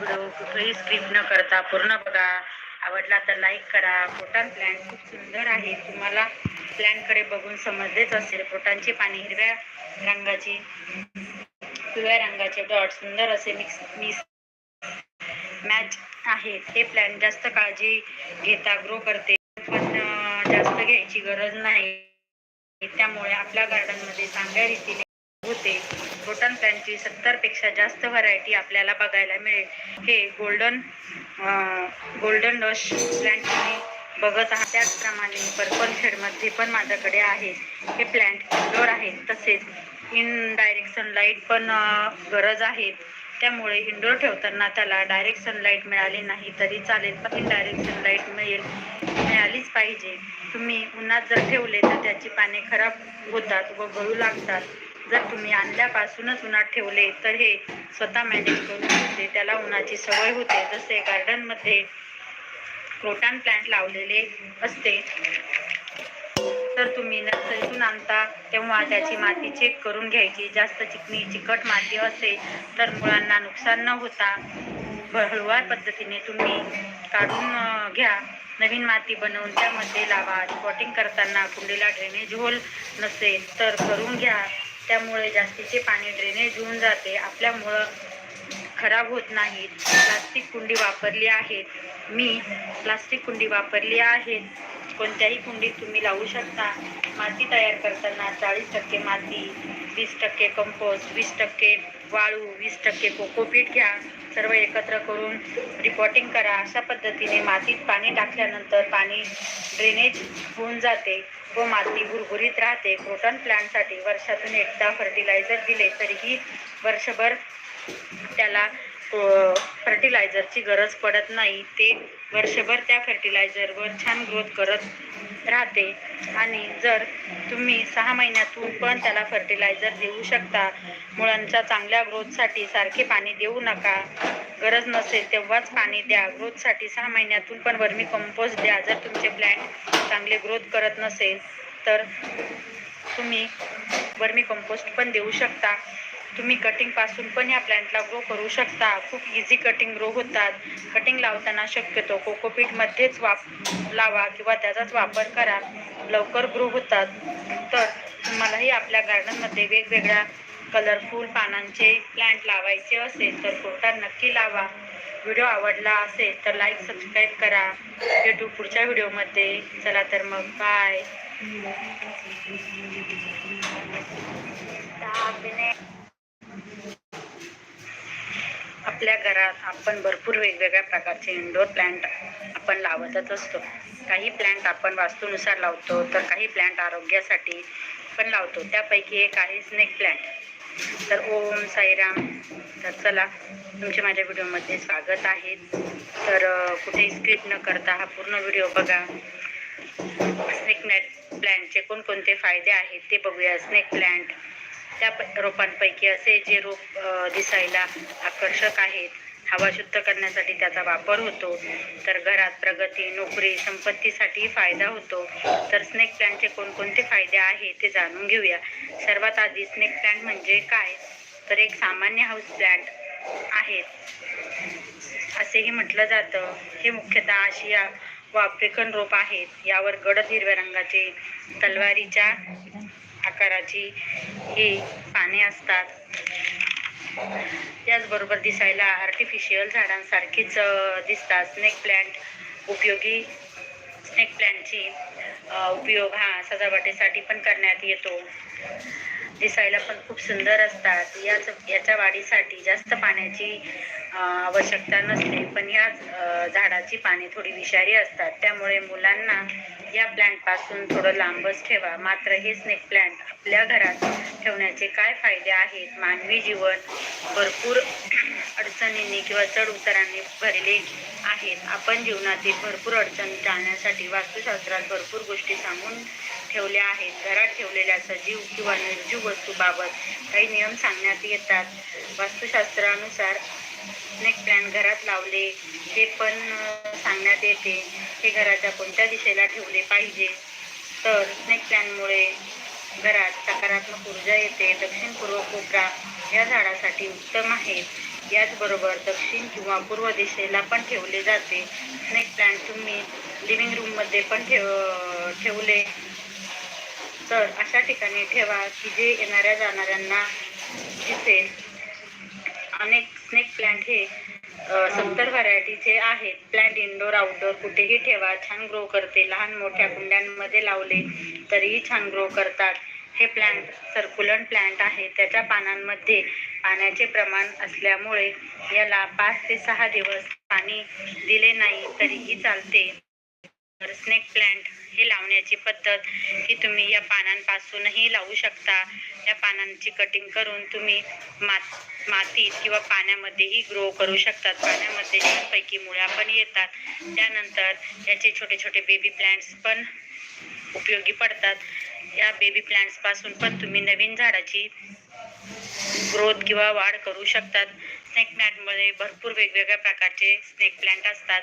Video कुठेही skip न करता पूर्ण बघा. आवडला तर लाईक करा. पोटान प्लॅन खूप सुंदर आहे. तुम्हाला प्लॅनकडे बघून समजलेच असेल. पोटांची पाणी हिरव्या रंगाची पिवळ्या रंगाचे डॉट सुंदर असे मिक्स मिक्स मॅच आहेत. ते प्लॅन जास्त काळजी घेता ग्रो करते. पण जास्त घ्यायची गरज नाही. त्यामुळे आपल्या गार्डनमध्ये चांगल्या रीतीने होते. बोटन प्लॅनची सत्तरपेक्षा जास्त व्हरायटी आपल्याला बघायला मिळेल. हे गोल्डन गोल्डन डश प्लॅन्ट तुम्ही बघत आहात. त्याचप्रमाणे पर्पल शेडमध्ये पण माझ्याकडे आहे. हे प्लॅन्ट इंडोर आहेत तसेच इन डायरेक्ट सनलाईट पण गरज आहे. त्यामुळे इंडोर ठेवताना त्याला डायरेक्ट सनलाईट मिळाली नाही तरी चालेल. पण इनडायरेक्ट सनलाईट मिळेल मिळालीच पाहिजे. तुम्ही उन्हात जर ठेवले तर त्याची पाने खराब होतात व गळू लागतात. जर तुम्ही आणल्यापासूनच उन्हात ठेवले तर हे स्वतः मॅनेज करू शकते. त्याला उन्हाची सवय होते. जसे गार्डनमध्ये क्रोटॉन प्लांट लावलेले असते तर तुम्ही नर्सरीतून आणता तेव्हा त्याची माती चेक करून घ्यायची. जास्त चिकणी चिकट माती असेल तर मुळांना नुकसान न होता हळूवार पद्धतीने तुम्ही काढून घ्या. नवीन माती बनवून त्यामध्ये लावा. स्पॉटिंग करताना कुंडीला ड्रेनेज होल नसेल तर करून घ्या. त्यामुळे जास्तीचे पाणी ड्रेनेज होऊन जाते. आपल्यामुळं खराब होत नाहीत. प्लास्टिक कुंडी वापरली आहेत. मी प्लास्टिक कुंडी वापरली आहेत. कोणत्याही कुंडीत तुम्ही लावू शकता. माती तयार करताना चाळीस टक्के माती वीस टक्के कंपोस्ट वीस टक्के वाळू वीस टक्के कोकोपीट घ्या. सर्व एकत्र करून रिपॉटिंग करा. अशा पद्धतीने मातीत पाणी टाकल्यानंतर पाणी ड्रेनेज होऊन जाते व माती भुरभुरीत राहते. क्रोटन प्लांटसाठी वर्षातून एकदा फर्टिलायझर दिले तरीही वर्षभर त्याला फर्टिलायझरची गरज पडत नाही. ते वर्षभर त्या फर्टिलायझरवर छान ग्रोथ करत राहते. आणि जर तुम्ही सहा महिन्यातून पण त्याला फर्टिलायझर देऊ शकता मुळांच्या चांगल्या ग्रोथसाठी सारखे पाणी देऊ नका. गरज नसेल तेव्हाच पाणी द्या. ग्रोथसाठी सहा महिन्यातून पण वर्मी कंपोस्ट द्या. जर तुमचे प्लॅन्ट चांगले ग्रोथ करत नसेल तर तुम्ही वर्मी कंपोस्ट पण देऊ शकता. तुम्ही कटिंगपासून पण या प्लॅन्टला ग्रो करू शकता. खूप इझी कटिंग ग्रो होतात. कटिंग लावताना शक्यतो कोकोपीटमध्येच वाप लावा किंवा त्याचाच वापर करा. लवकर ग्रो होतात. तर तुम्हालाही आपल्या गार्डनमध्ये वेगवेगळ्या कलरफुल पानांचे प्लॅन्ट लावायचे असेल तर कोटा नक्की लावा. व्हिडिओ आवडला असेल तर लाईक सबस्क्राईब करा. भेटू पुढच्या व्हिडिओमध्ये चला तर मग बाय आपल्या घरात आपण भरपूर वेगवेगळ्या प्रकारचे इनडोअर प्लॅन्ट आपण लावतच असतो. काही प्लॅन्ट आपण वास्तूनुसार लावतो तर काही प्लॅन्ट आरोग्यासाठी पण लावतो. त्यापैकी एक आहे स्नेक प्लॅन्ट तर ओम साईराम तर चला तुमचे माझ्या व्हिडिओमध्ये स्वागत आहे. तर कुठेही स्किप न करता हा पूर्ण व्हिडिओ बघा. स्नेक नेट प्लॅन्टचे कोणकोणते फायदे आहेत ते बघूया. स्नेक प्लॅन्ट त्या प- रोपांपैकी असे जे रोप दिसायला आकर्षक आहेत हवा शुद्ध करण्यासाठी त्याचा वापर होतो. तर घरात प्रगती नोकरी संपत्तीसाठी फायदा होतो. तर स्नेक प्लॅनचे कोणकोणते फायदे आहेत ते जाणून घेऊया. सर्वात आधी स्नेक प्लॅन्ट म्हणजे काय? तर एक सामान्य हाऊस प्लॅन्ट आहेत असेही म्हटलं जातं. हे मुख्यतः आशिया व आफ्रिकन रोप आहेत. यावर गडद हिरव्या रंगाचे तलवारीच्या आकाराची ही पाने असतात. त्याचबरोबर दिसायला आर्टिफिशियल झाडांसारखीच दिसतात. स्नेक प्लॅन्ट उपयोगी स्नेक प्लॅन्टची उपयोग हा सजावटीसाठी पण करण्यात येतो. दिसायला पण खूप सुंदर असतात. याच याच्या वाढीसाठी जास्त पाण्याची आवश्यकता नसते. पण या झाडाची पाने थोडी विषारी असतात. त्यामुळे मुलांना या प्लॅन्टपासून थोडं लांबच ठेवा. मात्र हे स्नेक प्लॅन्ट आपल्या घरात ठेवण्याचे काय फायदे आहेत? मानवी जीवन भरपूर अडचणींनी किंवा चढ उतारांनी भरले आहेत. आपण जीवनातील भरपूर अडचणी टाळण्यासाठी वास्तुशास्त्रात भरपूर गोष्टी सांगून ठेवल्या आहेत घरात ठेवलेल्या सजीव किंवा निर्जीव वस्तूबाबत काही नियम सांगण्यात येतात. वास्तुशास्त्रानुसार स्नेक प्लॅन घरात लावले हे पण सांगण्यात येते. हे घराच्या कोणत्या दिशेला ठेवले पाहिजे? तर स्नेक प्लॅनमुळे घरात सकारात्मक ऊर्जा येते. दक्षिण पूर्व कोपरा या झाडासाठी उत्तम आहे. याचबरोबर दक्षिण किंवा पूर्व दिशेला पण ठेवले जाते. स्नेक प्लॅन तुम्ही लिव्हिंग रूममध्ये पण ठेव ठेवले. तर अशा ठिकाणी ठेवा की जे येणाऱ्या जाणाऱ्यांना दिसेल. अनेक स्नेक प्लांट हे सत्तर व्हरायटीचे आहेत. प्लांट इंडोर आउटडोर कुठेही ठेवा. छान ग्रो करते. लहान मोठ्या कुंड्यांमध्ये लावले तरीही छान ग्रो करतात. हे प्लांट सर्क्युलंट प्लांट आहे. त्याच्या पानांमध्ये पाण्याचे प्रमाण असल्यामुळे याला पाच ते सहा दिवस पाणी दिले नाही तरीही चालते. तर स्नेक प्लांट हे लावण्याची पद्धत की तुम्ही या पानांपासूनही लावू शकता. या पानांची कटिंग करून तुम्ही मात मातीत किंवा पाण्यामध्येही ग्रो करू शकतात. पाण्यामध्ये छानपैकी मुळ्या पण येतात. त्यानंतर याचे छोटे छोटे बेबी प्लांट्स पण उपयोगी पडतात. या बेबी प्लांट्सपासून पण तुम्ही नवीन झाडाची ग्रोथ किंवा वाढ करू शकतात. स्नेक प्लॅन्टमध्ये भरपूर वेगवेगळ्या प्रकारचे स्नेक प्लांट असतात.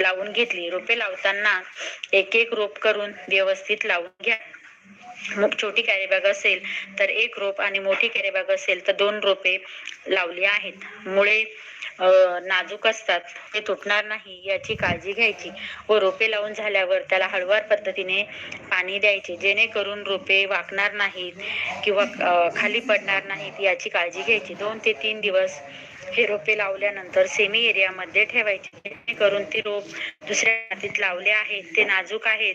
लावून घेतली. रोपे लावताना एक एक रोप करून व्यवस्थित लावून घ्या. मग छोटी कॅरीबॅग असेल तर एक रोप आणि मोठी कॅरीबॅग असेल तर दोन रोपे लावली आहेत. मुळे नाजूक असतात. ते तुटणार नाही याची काळजी घ्यायची. व रोपे लावून झाल्यावर त्याला हळूवार पद्धतीने पाणी द्यायचे. जेणेकरून रोपे वाकणार नाहीत किंवा खाली पडणार नाहीत याची काळजी घ्यायची. दोन ते तीन दिवस हे रोपे लावल्यानंतर सेमी एरियामध्ये ठेवायचे. जेणेकरून ते रोप दुसऱ्या मातीत लावले आहेत ते नाजूक आहेत.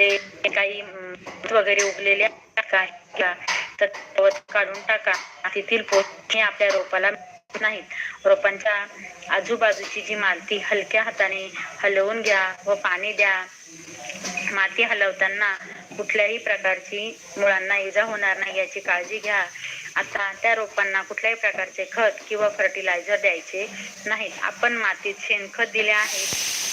ते काही वगैरे उगलेले टाका तर काढून टाका. तेथील पोत हे आपल्या रोपाला नाहीत. रोपांच्या आजूबाजूची जी माती हलक्या हाताने हलवून घ्या व पाणी द्या. माती हलवताना कुठल्याही प्रकारची मुळांना इजा होणार नाही याची काळजी घ्या. आता त्या रोपांना कुठल्याही प्रकारचे खत किंवा फर्टिलायझर द्यायचे नाहीत. आपण मातीत शेणखत दिले आहे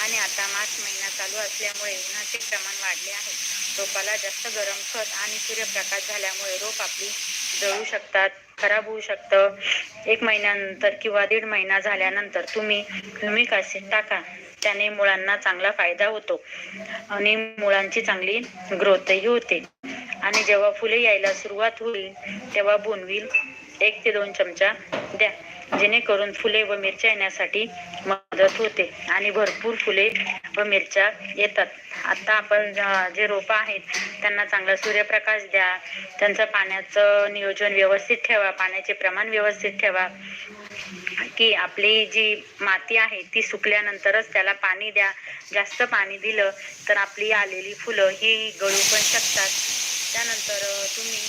आणि आता मार्च महिन्यात चालू असल्यामुळे उन्हाचे प्रमाण वाढले आहे. रोपाला जास्त गरम खत आणि सूर्यप्रकाश झाल्यामुळे रोप आपली जळू शकतात खराब होऊ शकतं. एक महिन्यानंतर किंवा दीड महिना झाल्यानंतर तुम्ही ह्युमिक ॲसिड टाका. त्याने मुळांना चांगला फायदा होतो आणि मुळांची चांगली ग्रोथही होते. आणि जेव्हा फुले यायला सुरुवात होईल तेव्हा बोनविल एक ते दोन चमचा द्या. जेणेकरून फुले व मिरच्या येण्यासाठी मदत होते आणि भरपूर फुले व मिरच्या येतात. आता आपण जे रोपं आहेत त्यांना चांगला सूर्यप्रकाश द्या. त्यांचं पाण्याचं नियोजन व्यवस्थित ठेवा पाण्याचे प्रमाण व्यवस्थित ठेवा. की आपली जी माती आहे ती सुकल्यानंतरच त्याला पाणी द्या. जास्त पाणी दिलं तर आपली आलेली फुलं ही गळू पण शकतात. त्यानंतर तुम्ही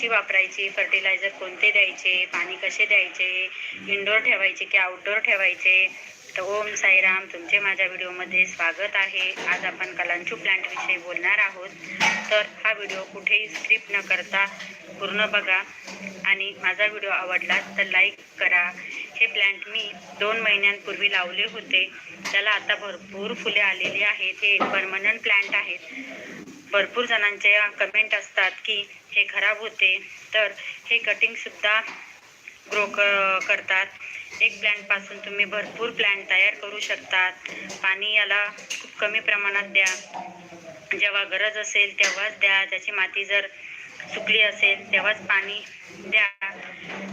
वापरायची? फर्टिलायझर कोणते द्यायचे? पाणी कसे द्यायचे? इनडोअर ठेवायचे की आउटडोअर ठेवायचे? तर ओम साईराम तुमचे माझ्या व्हिडिओमध्ये स्वागत आहे. आज आपण कलांचू प्लांटविषयी बोलणार आहोत. तर हा व्हिडिओ कुठेही स्क्रिप्ट न करता पूर्ण बघा. आणि माझा व्हिडिओ आवडला तर लाईक करा. हे प्लांट मी दोन महिन्यांपूर्वी लावले होते. त्याला आता भरपूर फुले आलेली आहेत. हे परमनंट प्लांट आहेत. भरपूर जणांच्या कमेंट असतात की हे खराब होते तर हे कटिंग सुद्धा ग्रो क करतात. एक प्लॅन्टपासून तुम्ही भरपूर प्लॅन्ट तयार करू शकतात. पाणी याला खूप कमी प्रमाणात द्या. जेव्हा गरज असेल तेव्हाच द्या. त्याची माती जर सुकली असेल तेव्हाच पाणी द्या.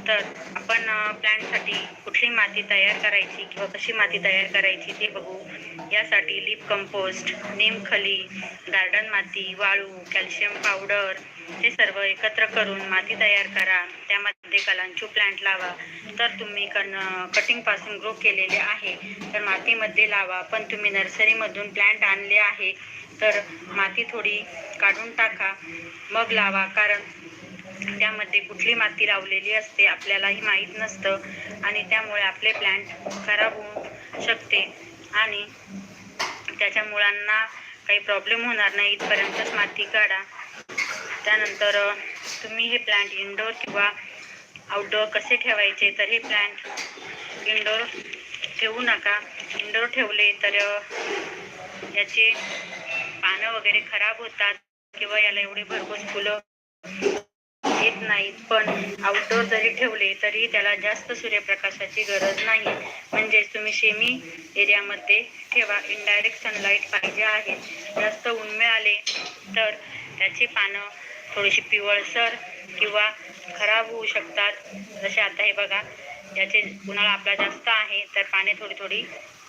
तर आपण प्लॅन्टसाठी कुठली माती तयार करायची किंवा कशी माती तयार करायची ते बघू. यासाठी लिप कंपोस्ट निमखली गार्डन माती वाळू कॅल्शियम पावडर हे सर्व एकत्र करून माती तयार करा. त्यामध्ये कलांचू प्लांट लावा. तर तुम्ही कन कटिंगपासून ग्रो केलेले आहे. तर मातीमध्ये लावा. पण तुम्ही नर्सरीमधून प्लांट आणले आहे तर माती थोडी काढून टाका. मग लावा. कारण त्यामध्ये कुठली माती लावलेली असते आपल्यालाही माहीत नसतं. आणि त्यामुळे आपले प्लांट खराब होऊ शकते. आणि त्याच्या मुळांना काही प्रॉब्लेम होणार नाही इथपर्यंतच माती काढा. त्यानंतर तुम्ही हे प्लांट इनडोअर किंवा आउटडोअर कसे ठेवायचे तर हे प्लांट इनडोअर ठेवू नका. इनडोअर ठेवले तर याचे पानं वगैरे खराब होतात किंवा याला एवढे भरपूर फुलं येत नाहीत पण आउटडोअर जरी ठेवले तरी त्याला जास्त सूर्यप्रकाशाची गरज नाही म्हणजेच तुम्ही शेमी एरियामध्ये ठेवा. इनडायरेक्ट सनलाईट पाहिजे आहे. जास्त ऊन मिळाले तर त्याची पानं थोडीशी पिवळसर किंवा खराब होऊ शकतात. जसे आता हे बघा याचे उन्हाळा आपला जास्त आहे तर पाने थोडी थोडी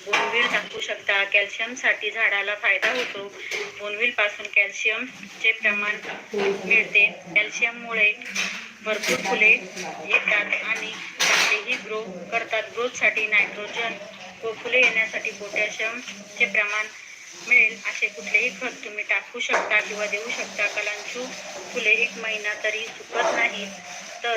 बोनविल टाकू शकता. कॅल्शियमसाठी झाडाला फायदा होतो. बोनविलपासून कॅल्शियमचे प्रमाण मिळते. कॅल्शियममुळे भरपूर फुले येतात आणि चांगलेही ग्रो करतात. ग्रोथसाठी नायट्रोजन व फुले येण्यासाठी पोटॅशियमचे प्रमाण मिळेल असे कुठलेही खत तुम्ही टाकू शकता किंवा देऊ शकता. कलांचू फुले एक महिना तरी सुकत नाही तर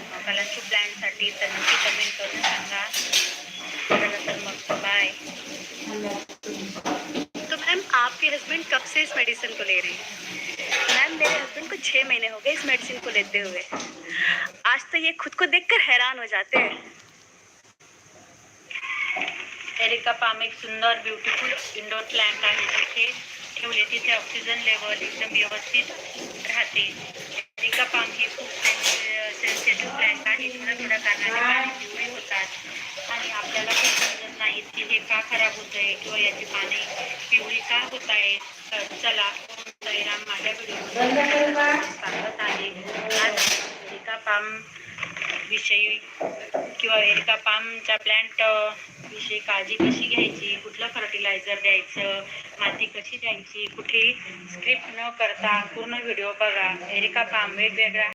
कलांची प्लॅनसाठी तर नक्की कमेंट करून सांगा. त्यानंतर मग बाय तो मैम आपके हस्बैंड कब से इस मेडिसिन को ले रहे हैं? मैम मेरे हस्बैंड को छः महीने हो गए इस मेडिसिन को लेते हुए। आज तो ये खुद को देखकर हैरान हो जाते हैं। एरिका पाम एक सुंदर ब्युटिफुल इंडोर प्लांट आहे. जिथे ठेवले, तिथे ऑक्सिजन लेवल एकदम व्यवस्थित राहते. एरिका पाम ही खूप सेन्सिटिव्ह प्लांट आहे थोड्या थोड्या कारणाने पाणी पिवळी होतात. आणि आपल्याला खूप समजत नाही की हे का खराब होत आहे किंवा याची पाने पिवळी का होत आहे तर चला साईराम माझ्या सांगत आहे. आज पाम विषयी किंवा एरिका पामच्या प्लॅन्ट विषयी काळजी कशी घ्यायची? कुठलं फर्टिलायझर द्यायचं? माती कशी द्यायची? कुठेही स्क्रिप्ट न करता पूर्ण व्हिडिओ बघा. एरिका पाम वेगवेगळ्या